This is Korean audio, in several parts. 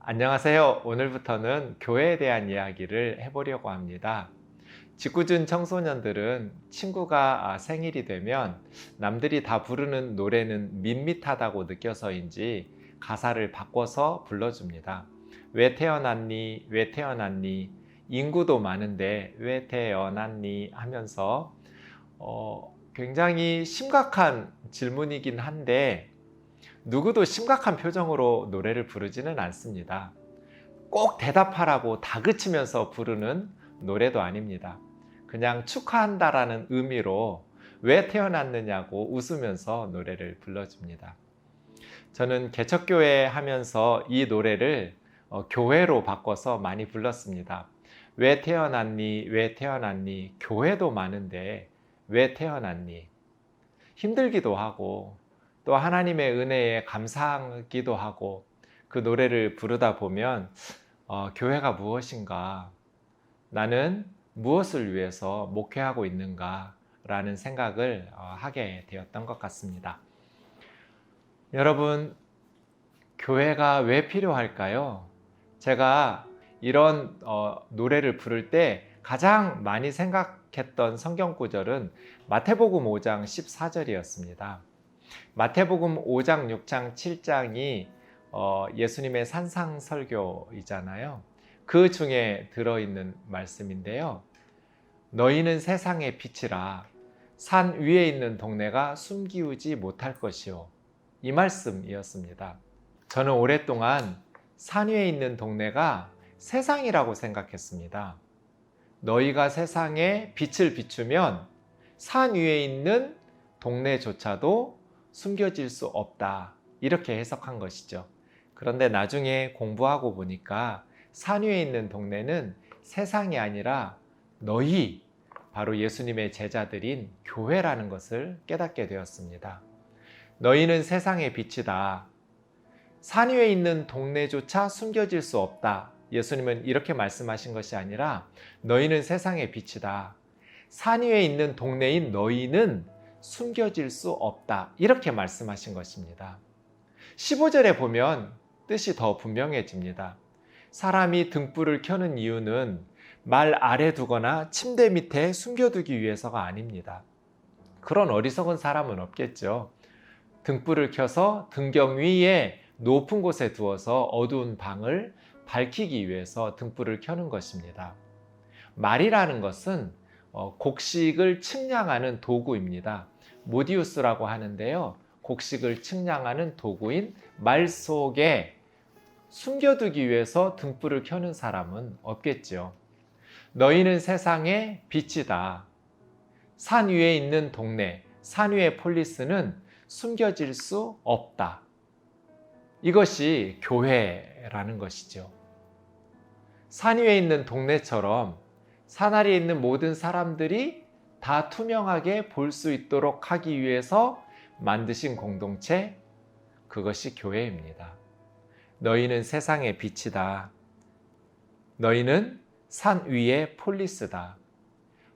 안녕하세요. 오늘부터는 교회에 대한 이야기를 해보려고 합니다. 직구준 청소년들은 친구가 아, 생일이 되면 남들이 다 부르는 노래는 밋밋하다고 느껴서인지 가사를 바꿔서 불러줍니다. 왜 태어났니? 왜 태어났니? 인구도 많은데 왜 태어났니? 하면서 어, 굉장히 심각한 질문이긴 한데 누구도 심각한 표정으로 노래를 부르지는 않습니다. 꼭 대답하라고 다그치면서 부르는 노래도 아닙니다. 그냥 축하한다라는 의미로 왜 태어났느냐고 웃으면서 노래를 불러줍니다. 저는 개척교회 하면서 이 노래를 어, 교회로 바꿔서 많이 불렀습니다. 왜 태어났니? 왜 태어났니? 교회도 많은데 왜 태어났니? 힘들기도 하고 또 하나님의 은혜에 감사하기도 하고 그 노래를 부르다 보면 어, 교회가 무엇인가? 나는 무엇을 위해서 목회하고 있는가? 라는 생각을 어, 하게 되었던 것 같습니다. 여러분, 교회가 왜 필요할까요? 제가 이런 어, 노래를 부를 때 가장 많이 생각했던 성경 구절은 마태복음 5장 14절이었습니다. 마태복음 5장, 6장, 7장이 어, 예수님의 산상 설교이잖아요. 그 중에 들어있는 말씀인데요. 너희는 세상의 빛이라 산 위에 있는 동네가 숨기우지 못할 것이요. 이 말씀이었습니다. 저는 오랫동안 산 위에 있는 동네가 세상이라고 생각했습니다. 너희가 세상에 빛을 비추면 산 위에 있는 동네조차도 숨겨질 수 없다. 이렇게 해석한 것이죠. 그런데 나중에 공부하고 보니까 산 위에 있는 동네는 세상이 아니라 너희, 바로 예수님의 제자들인 교회라는 것을 깨닫게 되었습니다. 너희는 세상의 빛이다. 산 위에 있는 동네조차 숨겨질 수 없다. 예수님은 이렇게 말씀하신 것이 아니라 너희는 세상의 빛이다. 산 위에 있는 동네인 너희는 숨겨질 수 없다. 이렇게 말씀하신 것입니다. 15절에 보면 뜻이 더 분명해집니다. 사람이 등불을 켜는 이유는 말 아래 두거나 침대 밑에 숨겨두기 위해서가 아닙니다. 그런 어리석은 사람은 없겠죠. 등불을 켜서 등경 위에 높은 곳에 두어서 어두운 방을 밝히기 위해서 등불을 켜는 것입니다. 말이라는 것은 어, 곡식을 측량하는 도구입니다. 모디우스라고 하는데요. 곡식을 측량하는 도구인 말 속에 숨겨두기 위해서 등불을 켜는 사람은 없겠죠. 너희는 세상의 빛이다. 산 위에 있는 동네, 산 위의 폴리스는 숨겨질 수 없다. 이것이 교회라는 것이죠. 산 위에 있는 동네처럼 산 아래에 있는 모든 사람들이 다 투명하게 볼 수 있도록 하기 위해서 만드신 공동체, 그것이 교회입니다. 너희는 세상의 빛이다. 너희는 산 위의 폴리스다.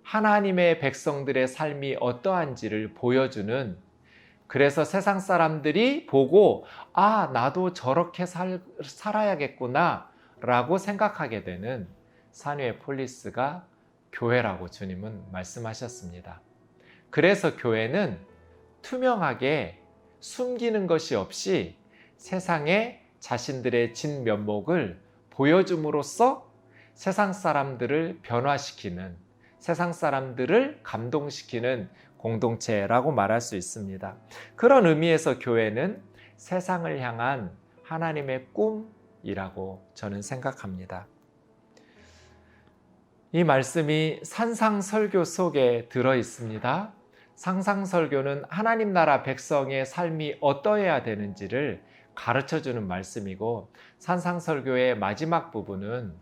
하나님의 백성들의 삶이 어떠한지를 보여주는 그래서 세상 사람들이 보고 아, 나도 저렇게 살, 살아야겠구나 라고 생각하게 되는 산 위의 폴리스가 교회라고 주님은 말씀하셨습니다. 그래서 교회는 투명하게 숨기는 것이 없이 세상에 자신들의 진면목을 보여줌으로써 세상 사람들을 변화시키는 세상 사람들을 감동시키는 공동체라고 말할 수 있습니다. 그런 의미에서 교회는 세상을 향한 하나님의 꿈이라고 저는 생각합니다. 이 말씀이 산상설교 속에 들어 있습니다. 상상설교는 하나님 나라 백성의 삶이 어떠해야 되는지를 가르쳐 주는 말씀이고 산상설교의 마지막 부분은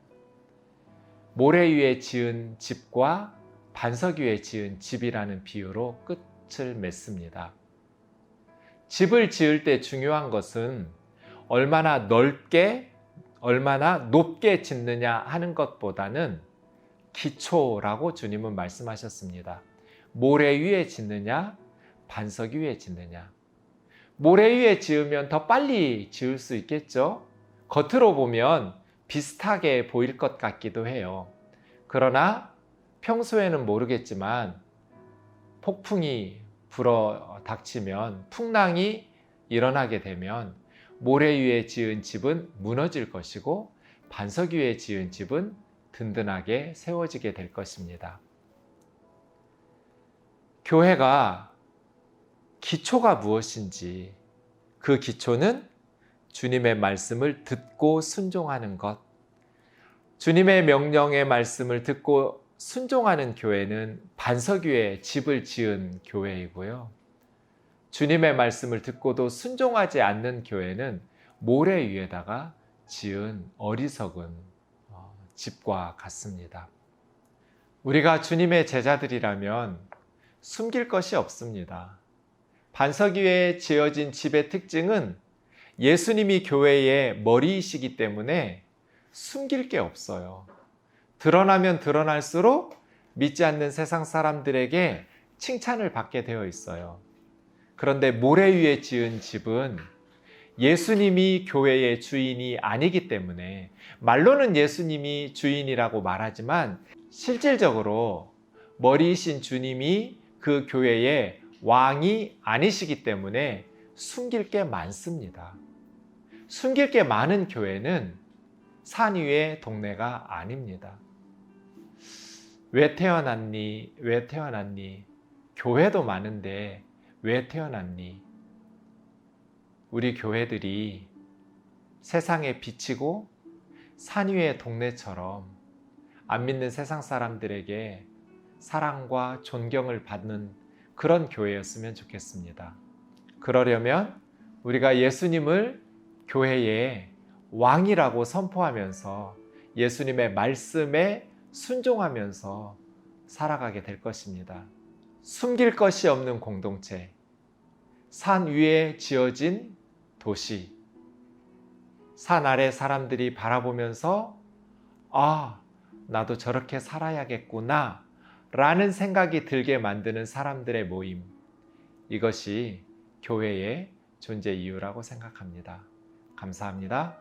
모래 위에 지은 집과 반석 위에 지은 집이라는 비유로 끝을 맺습니다. 집을 지을 때 중요한 것은 얼마나 넓게, 얼마나 높게 짓느냐 하는 것보다는 기초라고 주님은 말씀하셨습니다. 모래 위에 짓느냐, 반석 위에 짓느냐. 모래 위에 지으면 더 빨리 지을 수 있겠죠? 겉으로 보면 비슷하게 보일 것 같기도 해요. 그러나 평소에는 모르겠지만 폭풍이 불어 닥치면 풍랑이 일어나게 되면 모래 위에 지은 집은 무너질 것이고 반석 위에 지은 집은 든든하게 세워지게 될 것입니다. 교회가 기초가 무엇인지 그 기초는 주님의 말씀을 듣고 순종하는 것. 주님의 명령의 말씀을 듣고 순종하는 교회는 반석 위에 집을 지은 교회이고요. 주님의 말씀을 듣고도 순종하지 않는 교회는 모래 위에다가 지은 어리석은 어, 집과 같습니다. 우리가 주님의 제자들이라면 숨길 것이 없습니다. 반석 위에 지어진 집의 특징은 예수님이 교회의 머리이시기 때문에 숨길 게 없어요. 드러나면 드러날수록 믿지 않는 세상 사람들에게 칭찬을 받게 되어 있어요. 그런데 모래 위에 지은 집은 예수님이 교회의 주인이 아니기 때문에 말로는 예수님이 주인이라고 말하지만 실질적으로 머리이신 주님이 그 교회의 왕이 아니시기 때문에 숨길 게 많습니다. 숨길 게 많은 교회는 산 위의 동네가 아닙니다. 왜 태어났니? 왜 태어났니? 교회도 많은데 왜 태어났니? 우리 교회들이 세상에 비치고 산 위의 동네처럼 안 믿는 세상 사람들에게 사랑과 존경을 받는 그런 교회였으면 좋겠습니다. 그러려면 우리가 예수님을 교회의 왕이라고 선포하면서 예수님의 말씀에 순종하면서 살아가게 될 것입니다. 숨길 것이 없는 공동체, 산 위에 지어진 도시, 산 아래 사람들이 바라보면서 아, 나도 저렇게 살아야겠구나 라는 생각이 들게 만드는 사람들의 모임. 이것이 교회의 존재 이유라고 생각합니다. 감사합니다.